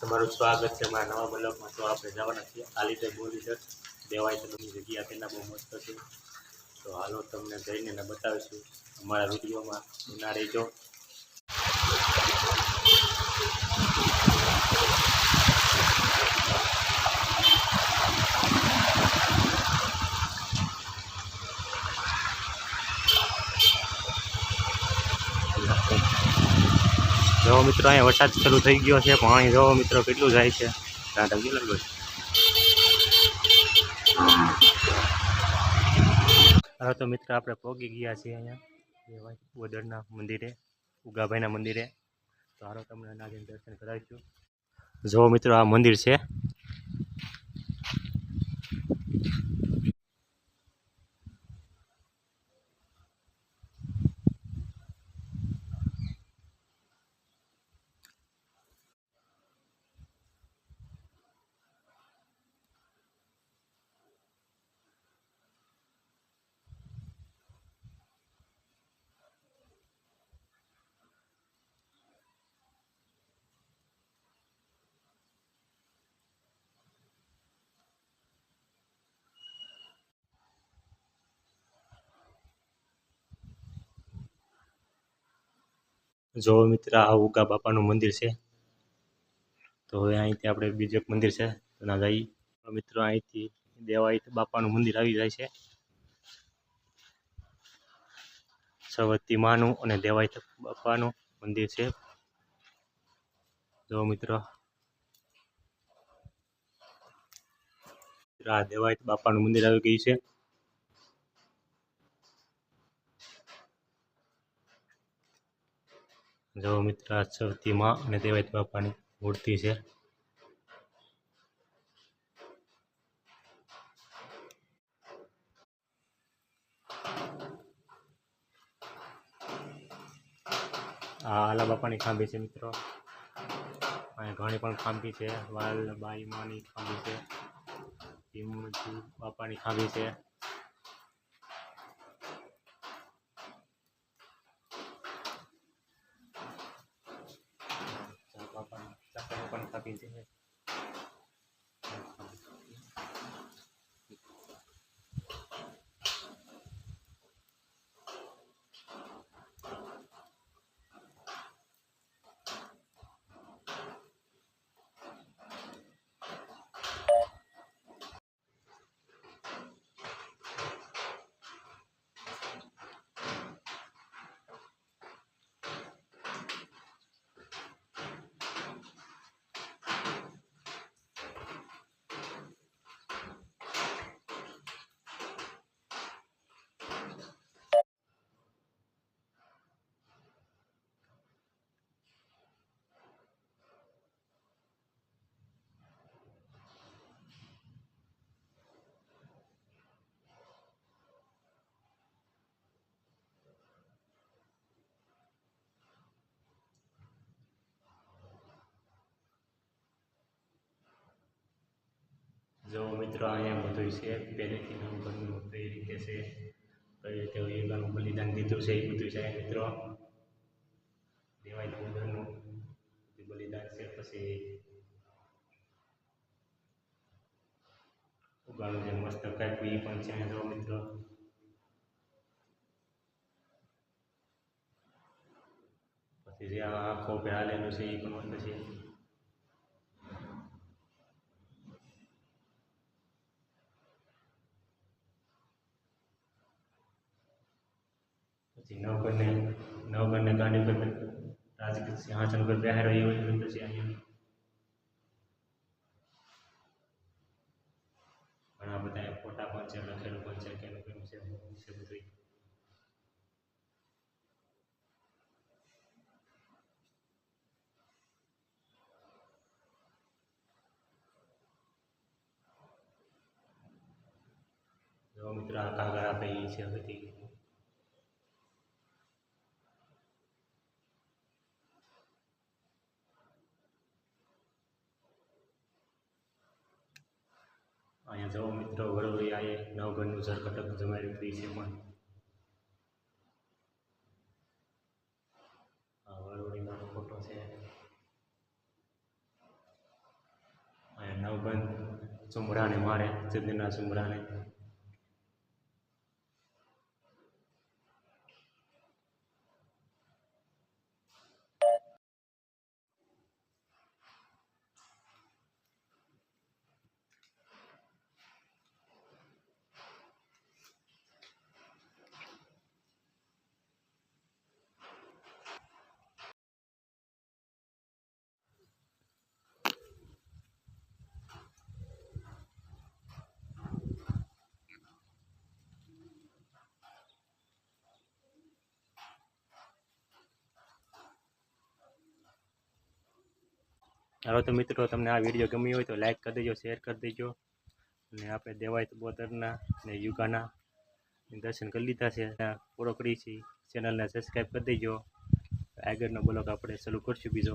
તમારું સ્વાગત છે મારા નવા બ્લોગમાં. તો આપણે જવાના છીએ. બોલી બોરીસર દેવાય તો જગ્યા તેના બહુ મસ્ત છે. તો હાલો તમને જઈને ને બતાવીશું. અમારા વિડીયોમાં ના રહેજો. જો મિત્રો, અહીંયા વરસાદ શરૂ થઈ ગયો છે, પાણી જો મિત્રો કેટલું જાય છે. ત્યાં ઢગી લાગ્યો છે. હવે તો મિત્ર, આપણે પહોંચી ગયા છીએ અહીંયા. ગોદરના મંદિરે, ઉગાભાઈના મંદિરે. તો હારો તમને નાગીને દર્શન કરાવીશું. જો મિત્રો, આ મંદિર છે જો મિત્ર, આ ઉગા બાપાનું મંદિર છે. તો હવે અહીંથી આપણે બીજું એક મંદિર છે ત્યાં ના જઈ મિત્રો, અહીંથી દેવાઈ બાપાનું મંદિર આવી જાય છે. સવતી માનું અને દેવાય બાપાનું મંદિર છે. જો મિત્રો. આ દેવાય બાપાનું મંદિર આવી ગયું છે. જો મિત્ર, આ સૌથી માં અને દેવાય બાપાની મૂર્તિ છે. આ આલા બાપાની ખાંભી છે મિત્રો. અહીંયા ઘણી પણ ખાંભી છે. વાલ માની ખાંભી છે. ભીમજી બાપાની ખાંભી છે ચા બાપાની ચાકરની પણ ખાંભી જો મિત્રો અહીંયા બધું છે પહેલેથી નામ ઘરનું કઈ રીતે છે કઈ રીતે યોગાનું બલિદાન દીધું છે એ બધું છે અહીંયા મિત્રો દેવાય નવઘરનું બલિદાન છે પછી ઉગાનું જે મસ્ત કાપ્યું એ પણ છે અહીંયા જો મિત્રો પછી જે આ આખો હાલેલું છે એ પણ મસ્ત છે પછી નવગણને નવગણને ગાંડી પર રાજકીય સિંહાસન પર બેહારો એ હોય પછી અહીંયા ઘણા બધા ફોટા પણ છે લખેલું પણ છે કેનું કેનું છે શું છે બધું જો મિત્રો આ કાગળ આપે એ છે બધી જવો મિત્રો વડોદરિયાએ નવઘરનું ઝરકટક જમાડ્યું ફ્રી છે પણ વડોદરીનો ફોટો છે. અહીંયા નવઘન ચુમરાને મારે ચંદ્રના ચુમરાને હાલો તો મિત્રો, તમને આ વીડિયો ગમ્યો હોય તો લાઈક કરી દેજો શેર કરી દેજો. અને આપણે દેવાય બોતરના ને યુગાના દર્શન કરી લીધા છે. પૂરો કરી છે ચેનલને સબસ્ક્રાઈબ કરી દેજો. આગળનો બ્લોગ આપણે શરૂ કરશું બીજો.